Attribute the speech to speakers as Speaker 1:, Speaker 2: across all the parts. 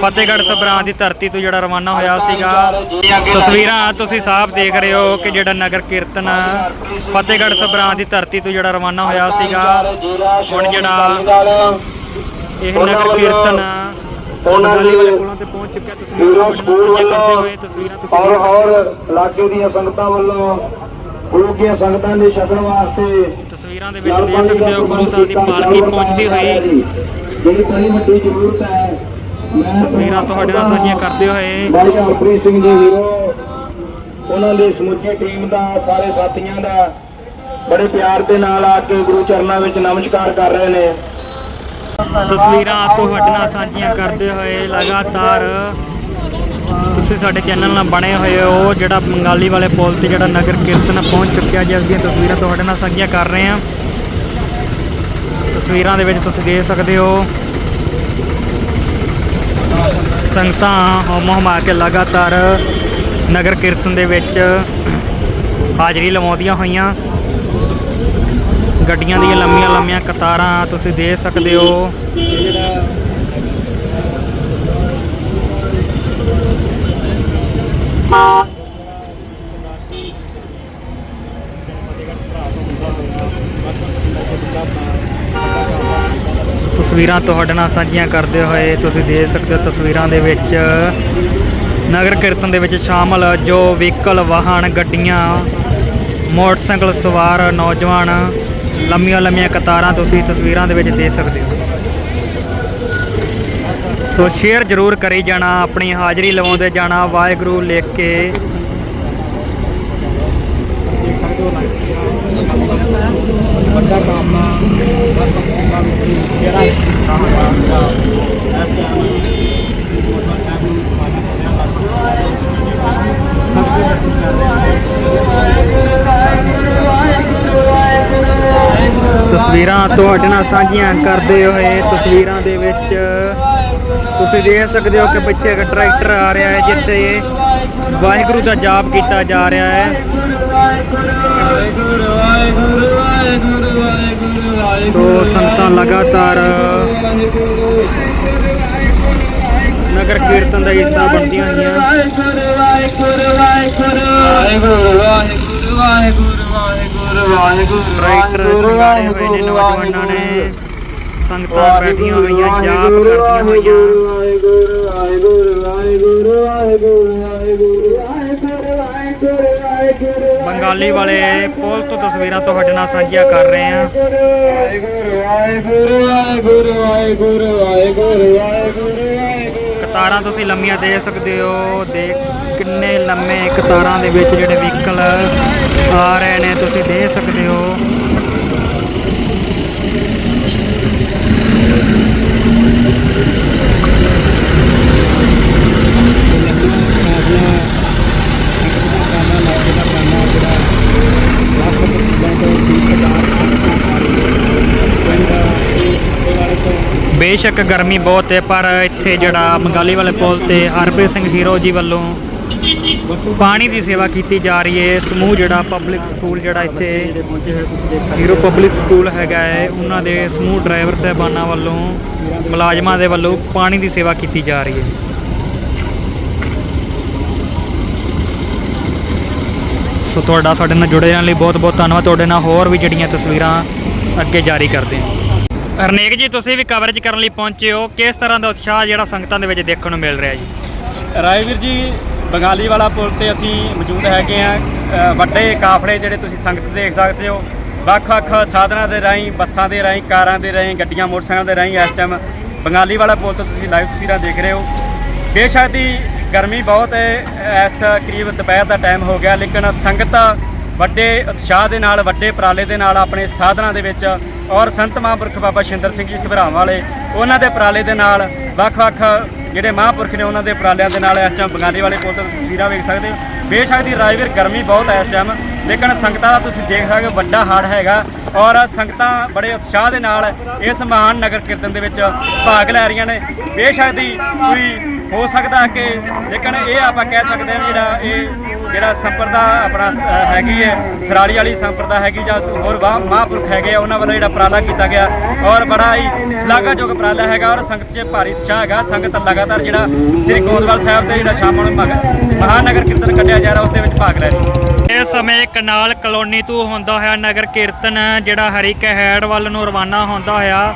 Speaker 1: ਫਤਿਹਗੜ੍ਹ ਸਭਰਾਂ ਦੀ ਧਰਤੀ ਤੋਂ ਜਿਹੜਾ ਰਵਾਨਾ ਹੋਇਆ ਸੀਗਾ। ਤਸਵੀਰਾਂ ਤੁਸੀਂ ਸਾਫ਼ ਦੇਖ ਰਹੇ ਹੋ ਕਿ ਜਿਹੜਾ ਨਗਰ ਕੀਰਤਨ ਫਤਿਹਗੜ੍ਹ ਸਭਰਾਂ ਦੀ ਧਰਤੀ ਤੋਂ ਜਿਹੜਾ ਰਵਾਨਾ ਹੋਇਆ ਸੀਗਾ। ਹੁਣ ਜਿਹੜਾ ਇਹ ਨਗਰ ਕੀਰਤਨ
Speaker 2: ਉਹਨਾਂ ਦੇ
Speaker 1: ਪਹੁੰਚ ਚੁੱਕਿਆ। ਤਸਵੀਰਾਂ
Speaker 2: ਸਕੂਲ ਵੱਲੋਂ ਔਰ ਇਲਾਕੇ ਦੀਆਂ ਸੰਗਤਾਂ ਵੱਲੋਂ ਗੁਰੂ ਦੀਆਂ ਸੰਗਤਾਂ ਦੇ ਛਕਣ ਵਾਸਤੇ
Speaker 1: ਤਸਵੀਰਾਂ ਦੇ ਵਿੱਚ ਦੇਖ ਸਕਦੇ ਹੋ ਗੁਰੂ ਸਾਹਿਬ ਦੀ ਪਾਲਕੀ ਪਹੁੰਚਦੀ ਹੋਈ।
Speaker 2: ਜਿਹੜੀ ਬੜੀ ਵੱਡੀ ਜ਼ਰੂਰਤ ਹੈ
Speaker 1: ਤਸਵੀਰਾਂ ਤੁਹਾਡੇ ਨਾਲ ਸਾਂਝੀਆਂ ਕਰਦੇ ਹੋਏ।
Speaker 2: ਭਾਈ ਹਰਪ੍ਰੀਤ ਸਿੰਘ ਜੀ ਵੀਰੋ ਉਹਨਾਂ ਦੀ ਸਮੁੱਚੀ ਟੀਮ ਦਾ ਸਾਰੇ ਸਾਥੀਆਂ ਦਾ ਬੜੇ ਪਿਆਰ ਦੇ ਨਾਲ ਆ ਕੇ ਗੁਰੂ ਚਰਨਾਂ ਵਿੱਚ ਨਮਸਕਾਰ ਕਰ ਰਹੇ ਨੇ।
Speaker 1: ਤਸਵੀਰਾਂ ਤੁਹਾਡੇ ਨਾਲ ਸਾਂਝੀਆਂ ਕਰਦੇ ਹੋਏ ਲਗਾਤਾਰ ਤੁਸੀਂ ਸਾਡੇ ਚੈਨਲ ਨਾਲ ਬਣੇ ਹੋਏ ਹੋ ਜਿਹੜਾ ਬੰਗਾਲੀ ਵਾਲੇ ਪੁਲ ਤੇ ਜਿਹੜਾ ਨਗਰ ਕੀਰਤਨ ਪਹੁੰਚ ਚੁੱਕਿਆ ਜਿਸ ਦੀਆਂ ਤਸਵੀਰਾਂ ਤੁਹਾਡੇ ਨਾਲ ਸਾਂਝੀਆਂ ਕਰ ਰਹੇ ਹਾਂ। ਤਸਵੀਰਾਂ ਦੇ ਵਿੱਚ ਤੁਸੀਂ ਦੇਖ ਸਕਦੇ ਹੋ। ਸੰਗਤਾਂ ਹੋਮ ਹਮਾ ਕੇ ਲਗਾਤਾਰ ਨਗਰ ਕੀਰਤਨ ਦੇ ਵਿੱਚ ਹਾਜ਼ਰੀ ਲਵਾਉਂਦੀਆਂ ਹੋਈਆਂ। ਗੱਡੀਆਂ ਦੀਆਂ ਲੰਮੀਆਂ ਲੰਮੀਆਂ ਕਤਾਰਾਂ ਤੁਸੀਂ ਦੇਖ ਸਕਦੇ ਹੋ। ਤਸਵੀਰਾਂ ਤੁਹਾਡੇ ਨਾਲ ਸਾਂਝੀਆਂ ਕਰਦੇ ਹੋਏ ਤੁਸੀਂ ਦੇਖ ਸਕਦੇ ਹੋ ਤਸਵੀਰਾਂ ਦੇ ਵਿੱਚ ਨਗਰ ਕੀਰਤਨ ਦੇ ਵਿੱਚ ਸ਼ਾਮਲ ਜੋ ਵਹੀਕਲ, ਵਾਹਨ, ਗੱਡੀਆਂ, ਮੋਟਰਸਾਈਕਲ ਸਵਾਰ ਨੌਜਵਾਨ ਲੰਮੀਆਂ ਲੰਮੀਆਂ ਕਤਾਰਾਂ ਤੁਸੀਂ ਤਸਵੀਰਾਂ ਦੇ ਵਿੱਚ ਦੇਖ ਸਕਦੇ ਹੋ। ਸੋ ਸ਼ੇਅਰ ਜ਼ਰੂਰ ਕਰੀ ਜਾਣਾ, ਆਪਣੀ ਹਾਜ਼ਰੀ ਲਵਾਉਂਦੇ ਜਾਣਾ, ਵਾਹਿਗੁਰੂ ਲਿਖ ਕੇ। ਵੱਡਾ ਕੰਮ ਤਸਵੀਰਾਂ ਤੁਹਾਡੇ ਨਾਲ ਸਾਂਝੀਆਂ ਕਰਦੇ ਹੋਏ, ਤਸਵੀਰਾਂ ਦੇ ਵਿੱਚ ਤੁਸੀਂ ਦੇਖ ਸਕਦੇ ਹੋ ਕਿ ਪਿੱਛੇ ਇੱਕ ਟਰੈਕਟਰ ਆ ਰਿਹਾ ਹੈ, ਜਿੱਥੇ ਵਾਹਿਗੁਰੂ ਦਾ ਜਾਪ ਕੀਤਾ ਜਾ ਰਿਹਾ ਹੈ। ਸੋ ਸੰਗਤਾਂ ਲਗਾਤਾਰ ਨਗਰ ਕੀਰਤਨ ਦਾ ਹਿੱਸਾ ਬਣਦੀਆਂ ਹੋਈਆਂ। ਟਰੈਕਟਰ ਸ਼ਿੰਗਾਰੇ ਹੋਏ ਨੇ ਨੌਜਵਾਨਾਂ ਨੇ। ਸੰਗਤਾਂ ਬੈਠੀਆਂ ਹੋਈਆਂ ਜਾਪ ਕਰਦੀਆਂ ਹੋਈਆਂ। ਬੰਗਾਲੀ ਵਾਲੇ ਪੁਲ ਤੋਂ ਤਸਵੀਰਾਂ ਤੁਹਾਡੇ ਨਾਲ ਸਾਂਝੀਆਂ ਕਰ ਰਹੇ ਹਾਂ। ਕਤਾਰਾਂ ਤੁਸੀਂ ਲੰਮੀਆਂ ਦੇ ਸਕਦੇ ਹੋ ਦੇਖ ਕਿੰਨੇ ਲੰਮੇ ਕਤਾਰਾਂ ਦੇ ਵਿੱਚ ਜਿਹੜੇ ਵਹੀਕਲ ਆ ਰਹੇ ਨੇ ਤੁਸੀਂ ਦੇਖ ਸਕਦੇ ਹੋ। ਬੇਸ਼ੱਕ ਗਰਮੀ ਬਹੁਤ ਹੈ, ਪਰ ਇੱਥੇ ਜਿਹੜਾ ਬੰਗਾਲੀ ਵਾਲੇ ਪੁਲ ਤੇ ਹਰਪ੍ਰੀਤ ਸਿੰਘ ਹੀਰੋ ਜੀ ਵੱਲੋਂ ਪਾਣੀ ਦੀ ਸੇਵਾ ਕੀਤੀ ਜਾ ਰਹੀ ਹੈ। ਸਮੂਹ ਜਿਹੜਾ ਪਬਲਿਕ ਸਕੂਲ ਜਿਹੜਾ ਇੱਥੇ ਹੀਰੋ ਪਬਲਿਕ ਸਕੂਲ ਹੈਗਾ ਹੈ। ਉਹਨਾਂ ਦੇ ਸਮੂਹ ਡਰਾਈਵਰ ਸਾਹਿਬਾਨਾਂ ਵੱਲੋਂ, ਮੁਲਾਜ਼ਮਾਂ ਦੇ ਵੱਲੋਂ ਪਾਣੀ ਦੀ ਸੇਵਾ ਕੀਤੀ ਜਾ ਰਹੀ ਹੈ। ਸੋ ਤੁਹਾਡਾ ਸਾਡੇ ਨਾਲ ਜੁੜੇ ਰਹਿਣ ਲਈ ਬਹੁਤ ਬਹੁਤ ਧੰਨਵਾਦ। ਤੁਹਾਡੇ ਨਾਲ ਹੋਰ ਵੀ ਜਿਹੜੀਆਂ ਤਸਵੀਰਾਂ ਅੱਗੇ ਜਾਰੀ ਕਰਦੇ ਹਾਂ। ਹਰਨੇਕ ਜੀ, ਤੁਸੀਂ ਵੀ ਕਵਰੇਜ ਕਰਨ ਲਈ ਪਹੁੰਚੇ ਹੋ। ਕਿਸ ਤਰ੍ਹਾਂ ਦਾ ਉਤਸ਼ਾਹ ਜਿਹੜਾ ਸੰਗਤਾਂ ਦੇ ਵਿੱਚ ਦੇਖਣ ਨੂੰ ਮਿਲ ਰਿਹਾ ਜੀ?
Speaker 3: ਰਾਏਵੀਰ ਜੀ ਬੰਗਾਲੀ ਵਾਲਾ ਪੁਲ ਤੇ ਅਸੀਂ ਮੌਜੂਦ ਹੈਗੇ ਆ ਵੱਡੇ ਕਾਫਲੇ ਜਿਹੜੇ ਤੁਸੀਂ ਸੰਗਤ ਦੇਖ ਸਕਦੇ ਹੋ। ਵੱਖ-ਵੱਖ ਸਾਧਨਾਂ ਦੇ ਰਾਹੀਂ, ਬੱਸਾਂ ਦੇ ਰਾਹੀਂ, ਕਾਰਾਂ ਦੇ ਰਾਹੀਂ, ਗੱਡੀਆਂ, ਮੋਟਰਸਾਈਕਲਾਂ ਦੇ ਰਾਹੀਂ ਇਸ ਟਾਈਮ ਬੰਗਾਲੀ ਵਾਲਾ ਪੁਲ ਤੋਂ ਤੁਸੀਂ ਲਾਈਵ ਤਸਵੀਰਾਂ ਦੇਖ ਰਹੇ ਹੋ। ਬੇਸ਼ੱਕ ਦੀ ਗਰਮੀ ਬਹੁਤ ਹੈ, ਇਸ ਕਰੀਬ ਦੁਪਹਿਰ ਦਾ ਟਾਈਮ ਹੋ ਗਿਆ, ਲੇਕਿਨ ਸੰਗਤ ਵੱਡੇ ਉਤਸ਼ਾਹ ਦੇ ਨਾਲ, ਵੱਡੇ ਉਪਰਾਲੇ ਦੇ ਨਾਲ ਆਪਣੇ ਸਾਧਨਾਂ ਦੇ ਵਿੱਚ ਔਰ ਸੰਤ ਮਹਾਂਪੁਰਖ ਬਾਬਾ ਸ਼ਿੰਦਰ ਸਿੰਘ ਜੀ ਸਭਰਾਵਾਂ ਵਾਲੇ, ਉਹਨਾਂ ਦੇ ਉਪਰਾਲੇ ਦੇ ਨਾਲ ਵੱਖ-ਵੱਖ ਜਿਹੜੇ ਮਹਾਂਪੁਰਖ ਨੇ ਉਹਨਾਂ ਦੇ ਉਪਰਾਲਿਆਂ ਦੇ ਨਾਲ ਇਸ ਟਾਈਮ ਬੰਗਾਲੀ ਵਾਲੇ ਪੁਲ ਤੋਂ ਤਸਵੀਰਾਂ ਵੇਖ ਸਕਦੇ ਹੋ। ਬੇਸ਼ੱਕ ਦੀ ਰਾਜਵੀਰ ਗਰਮੀ ਬਹੁਤ ਹੈ ਇਸ ਟਾਈਮ ਲੇਕਿਨ ਸੰਗਤਾਂ ਦਾ ਤੁਸੀਂ ਦੇਖ ਸਕਦੇ ਹੋ ਵੱਡਾ ਹਾੜ ਹੈਗਾ ਔਰ ਸੰਗਤਾਂ ਬੜੇ ਉਤਸ਼ਾਹ ਦੇ ਨਾਲ ਇਸ ਮਹਾਨ ਨਗਰ ਕੀਰਤਨ ਦੇ ਵਿੱਚ ਭਾਗ ਲੈ ਰਹੀਆਂ ਨੇ। ਬੇਸ਼ੱਕ ਦੀ ਕੋਈ ਹੋ ਸਕਦਾ ਕਿ ਲੇਕਿਨ ਇਹ ਆਪਾਂ ਕਹਿ ਸਕਦੇ ਹਾਂ ਵੀ ਜਿਹੜਾ ਇਹ ਜਿਹੜਾ ਸੰਪਰਦਾ ਆਪਣਾ ਹੈਗੀ ਹੈ ਸਰਾਲੀ ਵਾਲੀ ਸੰਪਰਦਾ ਹੈਗੀ ਜਾਂ ਹੋਰ ਵਾਹ ਮਹਾਂਪੁਰਖ ਹੈਗੇ ਆ, ਉਹਨਾਂ ਵੱਲੋਂ ਜਿਹੜਾ ਉਪਰਾਲਾ ਕੀਤਾ ਗਿਆ ਔਰ ਬੜਾ ਹੀ ਸ਼ਲਾਘਾਯੋਗ ਉਪਰਾਲਾ ਹੈਗਾ ਔਰ ਸੰਗਤ 'ਚ ਭਾਰੀ ਉਤਸ਼ਾਹ ਹੈਗਾ। ਸੰਗਤ ਲਗਾਤਾਰ ਜਿਹੜਾ ਸ੍ਰੀ ਗੋਂਦਵਾਲ ਸਾਹਿਬ ਦੇ ਜਿਹੜਾ ਸ਼ਾਮ ਨੂੰ ਮਗ- ਮਹਾਨਗਰ ਕੀਰਤਨ ਕੱਢਿਆ ਜਾ ਰਿਹਾ ਉਸ ਦੇ ਵਿੱਚ ਭਾਗ ਲੈ ਰਹੀ
Speaker 1: ਇਸ ਸਮੇਂ ਕਨਾਲ ਕਲੋਨੀ ਤੋਂ ਹੁੰਦਾ ਹੋਇਆ ਨਗਰ ਕੀਰਤਨ ਜਿਹੜਾ ਹਰੀ ਕਹੈੜ ਵੱਲ ਨੂੰ ਰਵਾਨਾ ਹੁੰਦਾ ਹੋਇਆ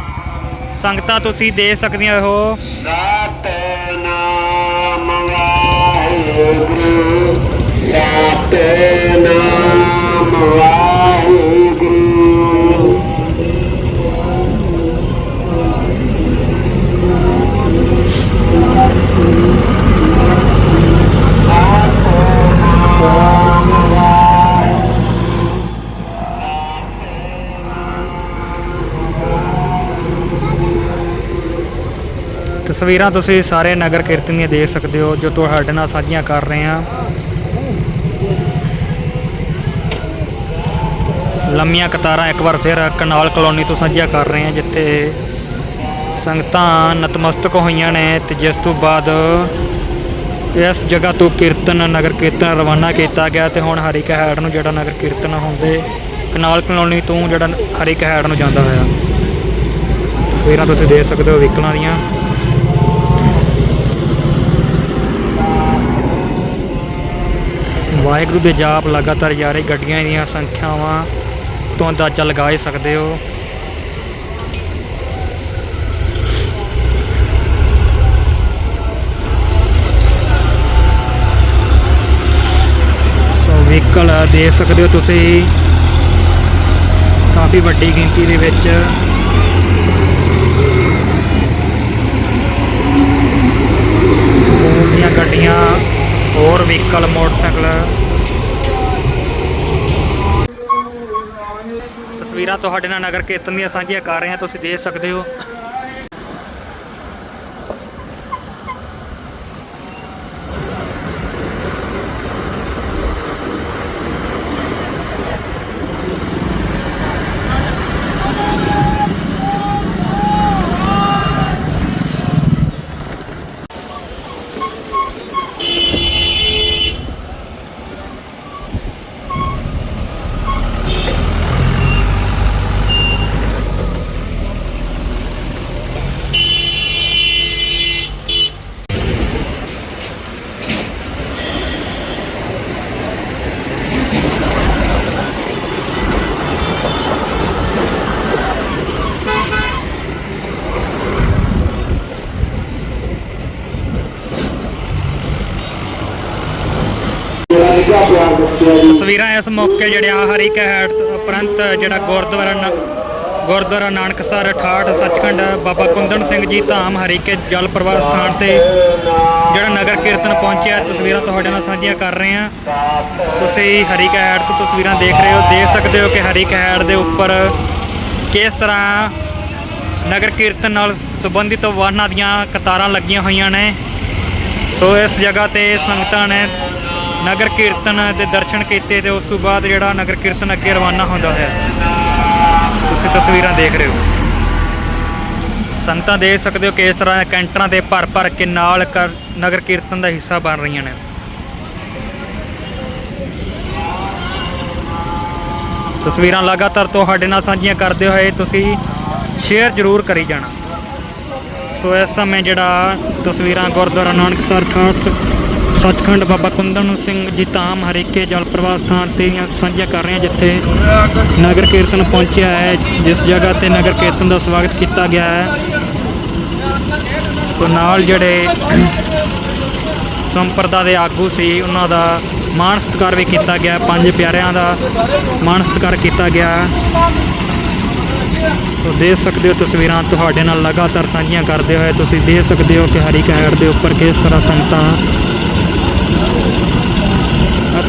Speaker 1: ਸੰਗਤਾਂ ਤੁਸੀਂ ਦੇਖ ਸਕਦੀਆਂ ਹੋ।
Speaker 2: ਸਤਨਾਮ ਵਾਹਿਗੁਰੂ।
Speaker 1: ਤਸਵੀਰਾਂ ਤੁਸੀਂ ਸਾਰੇ ਨਗਰ ਕੀਰਤਨ ਦੇਖ ਸਕਦੇ ਹੋ ਜੋ ਤੁਹਾਡੇ ਨਾਲ ਸਾਂਝੀਆਂ ਕਰ ਰਹੇ ਹਾਂ। ਲੰਮੀਆਂ ਕਤਾਰਾਂ ਇੱਕ ਵਾਰ ਫਿਰ ਕਨਾਲ ਕਲੋਨੀ ਤੋਂ ਸਾਂਝੀਆਂ ਕਰ ਰਹੇ ਹਾਂ, ਜਿੱਥੇ ਸੰਗਤਾਂ ਨਤਮਸਤਕ ਹੋਈਆਂ ਨੇ ਤੇ ਜਿਸ ਤੋਂ ਬਾਅਦ ਇਸ ਜਗ੍ਹਾ ਤੋਂ ਕੀਰਤਨ, ਨਗਰ ਕੀਰਤਨ ਰਵਾਨਾ ਕੀਤਾ ਗਿਆ ਤੇ ਹੁਣ ਹਰੀ ਕਹੈੜ ਨੂੰ ਜਿਹੜਾ ਨਗਰ ਕੀਰਤਨ ਹੁੰਦੇ, ਕਨਾਲ ਕਲੋਨੀ ਤੋਂ ਜਿਹੜਾ ਹਰੀ ਕਹੈੜ ਨੂੰ ਜਾਂਦਾ ਹੋਇਆ। ਤਸਵੀਰਾਂ ਤੁਸੀਂ ਦੇਖ ਸਕਦੇ ਹੋ ਵਹੀਕਲਾਂ ਦੀਆਂ। ਵਾਹਿਗੁਰੂ ਦੇ ਜਾਪ ਲਗਾਤਾਰ ਜਾਰੀ, ਗੱਡੀਆਂ ਦੀਆਂ ਸੰਖਿਆਵਾਂ ਤੋਂ ਅੰਦਾਜ਼ਾ ਲਗਾ ਹੀ ਸਕਦੇ ਹੋ। ਸੋ ਵਹੀਕਲ ਦੇਖ ਸਕਦੇ ਹੋ ਤੁਸੀਂ। ਕਾਫੀ ਵੱਡੀ ਗਿਣਤੀ ਦੇ ਵਿੱਚ। ਸਕੂਲ ਦੀਆਂ ਗੱਡੀਆਂ, ਹੋਰ ਵਹੀਕਲ ਮੋਟਰਸਾਈਕਲ। ਤਸਵੀਰਾਂ ਤੁਹਾਡੇ ਨਾਲ ਨਗਰ ਕੀਰਤਨ ਦੀਆਂ ਸਾਂਝੀਆਂ ਕਰ ਰਹੇ ਹਾਂ। ਤੁਸੀਂ ਦੇਖ ਸਕਦੇ ਹੋ
Speaker 2: ਜਿਹੜਾ ਨਿੱਘਾ ਪਿਆਰ ਦੱਸਿਆ ਜੀ
Speaker 1: ਤਸਵੀਰਾਂ ਇਸ ਮੌਕੇ ਜਿਹੜੇ ਆ ਹਰੀ ਕਹੈਟ ਉਪਰੰਤ ਜਿਹੜਾ ਗੁਰਦੁਆਰਾ ਨਾ- ਗੁਰਦੁਆਰਾ ਨਾਨਕਸਰ ਠਾਠ ਸੱਚਖੰਡ, ਬਾਬਾ ਕੁੰਦਨ ਸਿੰਘ ਜੀ ਧਾਮ ਹਰੀਕੇ ਜਲ ਪ੍ਰਵਾਹ ਸਥਾਨ ਤੇ ਜਿਹੜਾ ਨਗਰ ਕੀਰਤਨ ਪਹੁੰਚਿਆ, ਤਸਵੀਰਾਂ ਤੁਹਾਡੇ ਨਾਲ ਸਾਂਝੀਆਂ ਕਰ ਰਹੇ ਹਾਂ। ਤੁਸੀਂ ਹਰੀ ਕਹੈੜ ਤੋਂ ਤਸਵੀਰਾਂ ਦੇਖ ਰਹੇ ਹੋ, ਦੇਖ ਸਕਦੇ ਹੋ ਕਿ ਹਰੀ ਕਹੈੜ ਦੇ ਉੱਪਰ ਕਿਸ ਤਰ੍ਹਾਂ ਨਗਰ ਕੀਰਤਨ ਨਾਲ ਸੰਬੰਧਿਤ ਵਾਹਨਾਂ ਦੀਆਂ ਕਤਾਰਾਂ ਲੱਗੀਆਂ ਹੋਈਆਂ ਨੇ। ਸੋ ਇਸ ਜਗ੍ਹਾ ਤੇ ਸੰਗਤਾਂ ਨੇ ਨਗਰ ਕੀਰਤਨ ਦੇ ਦਰਸ਼ਨ ਕੀਤੇ ਤੇ ਉਸ ਤੋਂ ਬਾਅਦ ਜਿਹੜਾ ਨਗਰ ਕੀਰਤਨ ਅੱਗੇ ਰਵਾਨਾ ਹੁੰਦਾ ਹੈ ਤੁਸੀਂ ਤਸਵੀਰਾਂ ਦੇਖ ਰਹੇ ਹੋ। ਸੰਗਤਾਂ ਦੇਖ ਸਕਦੇ ਹੋ ਕਿ ਇਸ ਤਰ੍ਹਾਂ ਕੈਂਟਰਾਂ ਦੇ ਭਰ ਭਰ ਕੇ ਨਾਲ ਕਰ- ਨਗਰ ਕੀਰਤਨ ਦਾ ਹਿੱਸਾ ਬਣ ਰਹੀਆਂ ਨੇ। ਤਸਵੀਰਾਂ ਲਗਾਤਾਰ ਤੁਹਾਡੇ ਨਾਲ ਸਾਂਝੀਆਂ ਕਰਦੇ ਹੋਏ ਤੁਸੀਂ ਸ਼ੇਅਰ ਜ਼ਰੂਰ ਕਰੀ ਜਾਣਾ। ਸੋ ਇਸ ਸਮੇਂ ਜਿਹੜਾ ਤਸਵੀਰਾਂ ਗੁਰਦੁਆਰਾ ਨਾਨਕ ਨਾਨਕਸਰ ਖਾਸ ਸੱਚਖੰਡ ਬਾਬਾ ਕੁੰਦਨ ਸਿੰਘ ਜੀ ਧਾਮ ਹਰੀਕੇ ਜਲ ਪ੍ਰਵਾਹ ਸਥਾਨ ਤੇ ਸਾਂਝੀਆਂ ਕਰ ਰਹੇ ਹਾਂ, ਜਿੱਥੇ ਨਗਰ ਕੀਰਤਨ ਪਹੁੰਚਿਆ ਹੈ, ਜਿਸ ਜਗ੍ਹਾ ਤੇ ਨਗਰ ਕੀਰਤਨ ਦਾ ਸਵਾਗਤ ਕੀਤਾ ਗਿਆ ਹੈ। ਸੋ ਨਾਲ ਜਿਹੜੇ ਸੰਪਰਦਾ ਦੇ ਆਗੂ ਸੀ, ਉਹਨਾਂ ਦਾ ਮਾਣ ਸਤਿਕਾਰ ਵੀ ਕੀਤਾ ਗਿਆ, ਪੰਜ ਪਿਆਰਿਆਂ ਦਾ ਮਾਣ ਸਤਿਕਾਰ ਕੀਤਾ ਗਿਆ। ਸੋ ਦੇਖ ਸਕਦੇ ਹੋ ਤਸਵੀਰਾਂ, ਤੁਹਾਡੇ ਨਾਲ ਲਗਾਤਾਰ ਸਾਂਝੀਆਂ ਕਰਦੇ ਹੋਏ ਤੁਸੀਂ ਦੇਖ ਸਕਦੇ ਹੋ ਕਿ ਹਰੀ ਕਹਿਰ ਦੇ ਉੱਪਰ ਕਿਸ ਤਰ੍ਹਾਂ ਸੰਗਤਾਂ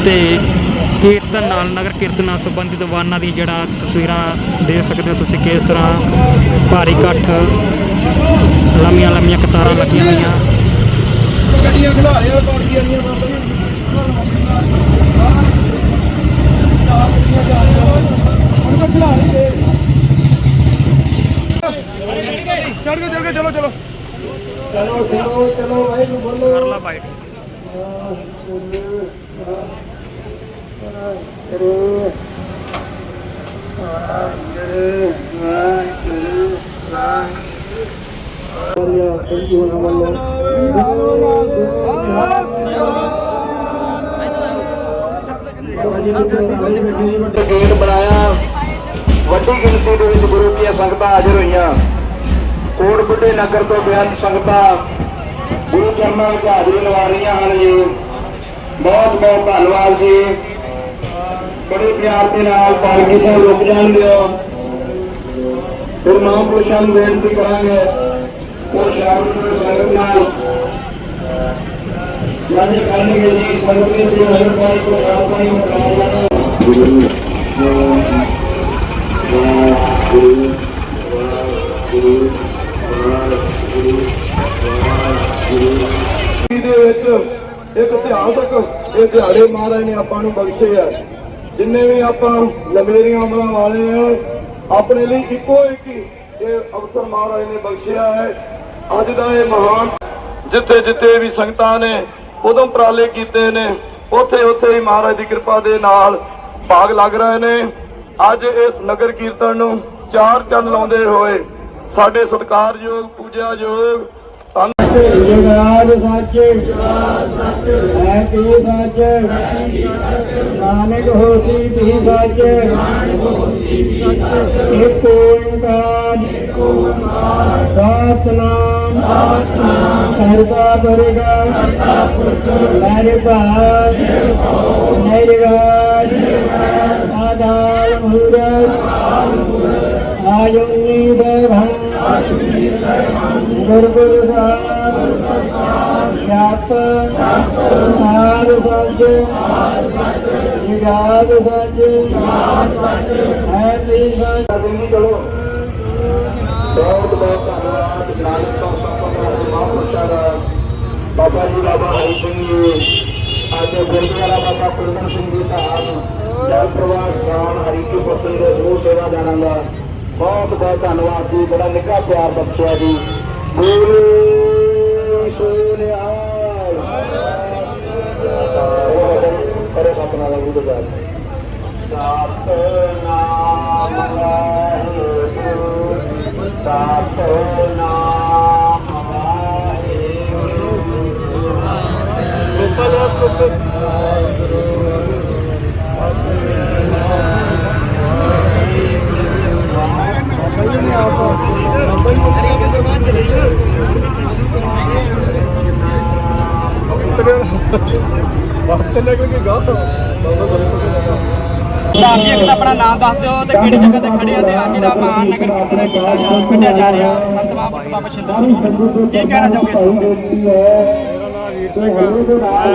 Speaker 1: ਅਤੇ ਕੀਰਤਨ ਨਾਲ ਨਗਰ ਕੀਰਤਨ ਨਾਲ ਸੰਬੰਧਿਤ ਵਾਹਨਾਂ ਦੀ ਜਿਹੜਾ ਤਸਵੀਰਾਂ ਦੇਖ ਸਕਦੇ ਹੋ ਤੁਸੀਂ ਕਿਸ ਤਰ੍ਹਾਂ ਭਾਰੀ ਇਕੱਠ ਲੰਮੀਆਂ ਲੰਮੀਆਂ ਕਤਾਰਾਂ ਲੱਗੀਆਂ ਹੋਈਆਂ।
Speaker 2: ਗੱਡੀਆਂ ਖਿਲਾ ਰਿਹਾ ਕੌੜੀ ਜਾਂਦੀਆਂ ਬਾਬਾ ਚੜ ਕੇ ਚੜ ਕੇ ਚਲੋ ਚਲੋ। ਚਲੋ ਚਲੋ ਚਲੋ ਵਾਹਿਗੁਰੂ ਬੋਲੋ
Speaker 1: ਕਰ ਲਾ ਬਾਈਟ
Speaker 2: ਗੇਟ ਬਣਾਇਆ। ਵੱਡੀ ਗਿਣਤੀ ਦੇ ਵਿੱਚ ਗੁਰੂ ਦੀਆਂ ਸੰਗਤਾਂ ਹਾਜ਼ਰ ਹੋਈਆਂ। ਕੋਟਬੁੱਢੇ ਨਗਰ ਤੋਂ ਬੇਅੰਤ ਸੰਗਤਾਂ ਗੁਰੂ ਚਰਨਾਂ ਵਿੱਚ ਹਾਜ਼ਰੀ ਲਵਾ ਰਹੀਆਂ ਹਨ ਜੀ। ਬਹੁਤ ਬਹੁਤ ਧੰਨਵਾਦ ਜੀ। ਬੜੇ ਪਿਆਰ ਦੇ ਨਾਲ ਪਾਲਕੀ ਸਾਹਿਬ ਰੁਕ ਜਾਣ ਦਿਓ ਫਿਰ ਮਹਾਂਪੁਰਸ਼ਾਂ ਨੂੰ ਬੇਨਤੀ ਕਰਾਂਗੇ। ਉਹ ਸ਼ਾਮ ਨੂੰ ਸੰਗਤ ਨਾਲ। ਸਾਂਝੇ ਕਰਨਗੇ ਜੀ ਸੰਗਤ ਦੇ ਜੀ ਹਰ ਕੋਈ ਕੋ ਆਪਣੀ ਮੁਕਾਬਲਾ ਗੁਰੂ ਗੁਰੂ ਗੁਰੂ ਦੇ ਵਿੱਚ ਇੱਕ ਇਤਿਹਾਸਕ, ਇਹ ਦਿਹਾੜੇ ਮਹਾਰਾਜ ਨੇ ਆਪਾਂ ਨੂੰ ਬਖਸ਼ੇ ਆ। ਜਿੰਨੇ ਵੀ ਆਪਾਂ ਲੰਬੇਰੀਆਂ ਉਮਰਾਂ ਵਾਲੇ ਆ, ਆਪਣੇ ਲਈ ਇੱਕੋ ਇੱਕ ਇਹ ਅਵਸਰ ਮਹਾਰਾਜ ਨੇ ਬਖਸ਼ਿਆ ਹੈ। ਅੱਜ ਦਾ ਇਹ ਮਹਾਨ ਜਿੱਥੇ ਜਿੱਥੇ ਵੀ ਸੰਗਤਾਂ ਨੇ, ਉਦੋਂ ਉਪਰਾਲੇ ਕੀਤੇ ਨੇ, ਉੱਥੇ ਉੱਥੇ ਹੀ ਮਹਾਰਾਜ ਦੀ ਕਿਰਪਾ ਦੇ ਨਾਲ ਭਾਗ ਲੱਗ ਰਹੇ ਨੇ। ਅੱਜ ਇਸ ਨਗਰ ਕੀਰਤਨ ਨੂੰ ਚਾਰ ਚੰਨ ਲਾਉਂਦੇ ਹੋਏ ਸਾਡੇ ਸਤਿਕਾਰਯੋਗ, ਪੂਜਿਆਯੋਗ ਧੰਨ ਜਗਾਦ ਸਾਚੇ। ਹੈ ਕੀ ਸਾਚੇ? ਨਾਨਕ ਹੋਸੀ ਵੀ ਸਾਚੇ? ਇੱਕ ਓੰਕਾਰ। ਸਤਨਾਮ ਕਰਤਾ ਕਰੇਗਾ ਮੇਰੇ ਬਾਦ ਮੇਰੇ ਬਾਦ ਆਦਾਲ ਮੂਰਤ ਆਯੁਨੀ ਦੇਵੰ ਗੁਰ ਗੁਰ ਸਾਹਿਬ ਆਰ ਸੱਚ ਜਗਾਦ ਸੱਚ ਹੈ ਵੀ ਸੱਚ ਚਲੋ ਬਹੁਤ ਬਹੁਤ ਧੰਨਵਾਦ ਨਾਨਕ ਤੋਂ ਸੰਪਰਕ ਮਹਾਂਪੁਰਸ਼ਾਂ ਦਾ ਬਾਬਾ ਜੀ ਬਾਬਾ ਹਰੀ ਸਿੰਘ ਜੀ ਅੱਜ ਗੁਰਦੁਆਰਾ ਬਾਬਾ ਕੁਲਵੰਤ ਸਿੰਘ ਜੀ ਦਾ ਆਪ ਜਲ ਪ੍ਰਵਾਹ ਸ਼ਾਨ ਹਰੀ ਕੀ ਪੁੱਤਰ ਦੇ ਸਮੂਹ ਸੇਵਾਦਾਰਾਂ ਦਾ ਬਹੁਤ ਬਹੁਤ ਧੰਨਵਾਦ ਜੀ ਬੜਾ ਨਿੱਘਾ ਪਿਆਰ ਬਖਸ਼ਿਆ ਜੀ। ਗੁਰੂ ਸੋਨਿਆਲ ਕਰੇ ਸਤਨਾਮ ਦਾ ਗੁਰੂ ਦਾ ਸਤਨਾਮ ਵਾਹਿਗੁਰੂ ਸਤਨਾਮ ਵਾਹਿਗੁਰੂ। ਦਾ
Speaker 4: ਇੱਕ ਆਪਣਾ ਨਾਮ ਦੱਸ ਦਿਓ ਤੇ ਕਿਹੜੀ ਜਗ੍ਹਾ ਤੇ ਖੜੇ ਆ ਤੇ ਅੱਜ ਜਿਹੜਾ ਮਹਾਨ ਨਗਰ ਕੀਰਤਨ ਕੀਤਾ ਜਾ- ਕੱਢਿਆ ਜਾ ਰਿਹਾ ਸੰਤ ਮਹਾਂਪੁਰਖ ਬਾਬਾ ਸ਼ਿੰਦਰ ਸਿੰਘ ਕੀ ਕਹਿਣਾ ਚਾਹੋਗੇ
Speaker 3: ਮੈਂ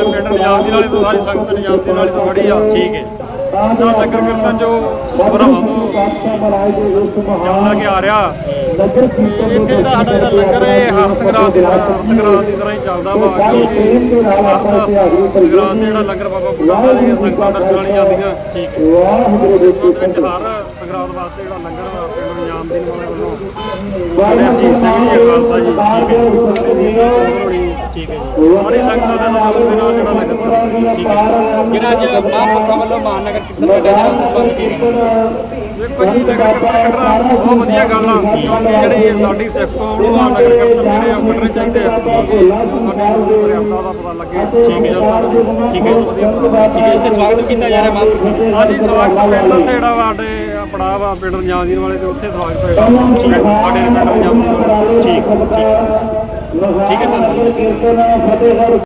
Speaker 3: ਪਿੰਡ ਨਿਜਾਮ ਦੀ ਨਾਲੇ ਤੋਂ ਸਾਰੀ ਸੰਗਤ ਨਿਜਾਮ ਦੀ ਨਾਲੇ ਤੋਂ ਖੜੀ ਆ।
Speaker 4: ਠੀਕ ਹੈ
Speaker 3: ਜੋ ਨਗਰ ਕੀਰਤਨ ਜੋ ਭਰਾਵਾਂ ਤੋਂ ਚੱਲਦਾ ਕਿ ਆ ਰਿਹਾ। ਇੱਥੇ ਦਾ ਸਾਡਾ ਜਿਹੜਾ ਲੰਗਰ ਹੈ ਹਰ ਸੰਗਰਾਂਦ ਦੀ ਸੰਗਰਾਂਦ ਦੀ ਤਰ੍ਹਾਂ ਹੀ ਚੱਲਦਾ ਵਾ। ਹਰ ਸੰਗਰਾਂਦ ਜਿਹੜਾ ਲੰਗਰ ਬਾਬਾ ਬੁਲਾਉਂਦਾ ਜਿਹੜੀਆਂ ਸੰਗਤਾਂ ਦਰਸ਼ਨ ਵਾਲੀ ਜਾਂਦੀਆਂ ਠੀਕ ਹੈ ਹਰ ਸੰਗਰਾਂਦ ਵਾਸਤੇ ਜਿਹੜਾ ਲੰਗਰ ਪਿੰਡ ਨਿਜਾਮ ਦੀ ਵਾਲੇ ਵੱਲੋਂ ਬੜੇ ਅਜੀਤ ਸਿੰਘ ਜੀ ਖਾਲਸਾ ਜੀ
Speaker 4: ਠੀਕ ਹੈ ਜੀ
Speaker 3: ਸਾਰੀ ਸੰਗਤਾਂ ਦਾ ਨਾਮ ਦੇ ਨਾਲ ਜਿਹੜਾ ਲੰਗਰ ਚੱਲਦਾ
Speaker 4: ਠੀਕ ਹੈ ਜਿਹੜਾ ਅੱਜ ਮਹਾਂਪੁਰਖਾਂ ਵੱਲੋਂ ਮਹਾਨ ਨਗਰ ਕੀਰਤਨ ਕੱਢਿਆ ਜਾ ਰਿਹਾ ਉਸ ਸੰਬੰਧ ਕੀ
Speaker 3: ਦੇਖੋ ਜੀ। ਨਗਰ ਕੀਰਤਨ ਕੱਢਣਾ ਬਹੁਤ ਵਧੀਆ ਗੱਲ ਆ ਕਿਉਂਕਿ ਜਿਹੜੀ ਸਾਡੀ ਸਿੱਖ ਕੌਮ ਨੂੰ ਆ ਨਗਰ ਕੀਰਤਨ ਜਿਹੜੇ ਆ ਉਹ ਕੱਢਣੇ ਚਾਹੀਦੇ ਆ ਸਾਡੀ ਮਰਿਆਦਾ ਦਾ ਪਤਾ ਲੱਗੇ
Speaker 4: ਠੀਕ ਹੈ ਠੀਕ ਹੈ ਠੀਕ ਹੈ ਤੇ ਸਵਾਗਤ ਕੀਤਾ ਜਾ। ਰਿਹਾ ਦਾ
Speaker 3: ਹਾਂਜੀ ਸਵਾਗਤ ਪਿੰਡ ਉੱਥੇ ਜਿਹੜਾ ਸਾਡੇ ਪੜਾਅ ਵਾ ਪਿੰਡ ਨਿਆਂਦੀਨ ਵਾਲੇ ਤੇ ਉੱਥੇ ਸਵਾਗਤ ਹੋਏਗਾ ਸਾਡੇ ਪਿੰਡ ਨਿਆਂਦੀਨ ਵਾਲੇ।
Speaker 4: ਠੀਕ। ਠੀਕ ਹੈ ਧੰਨਵਾਦ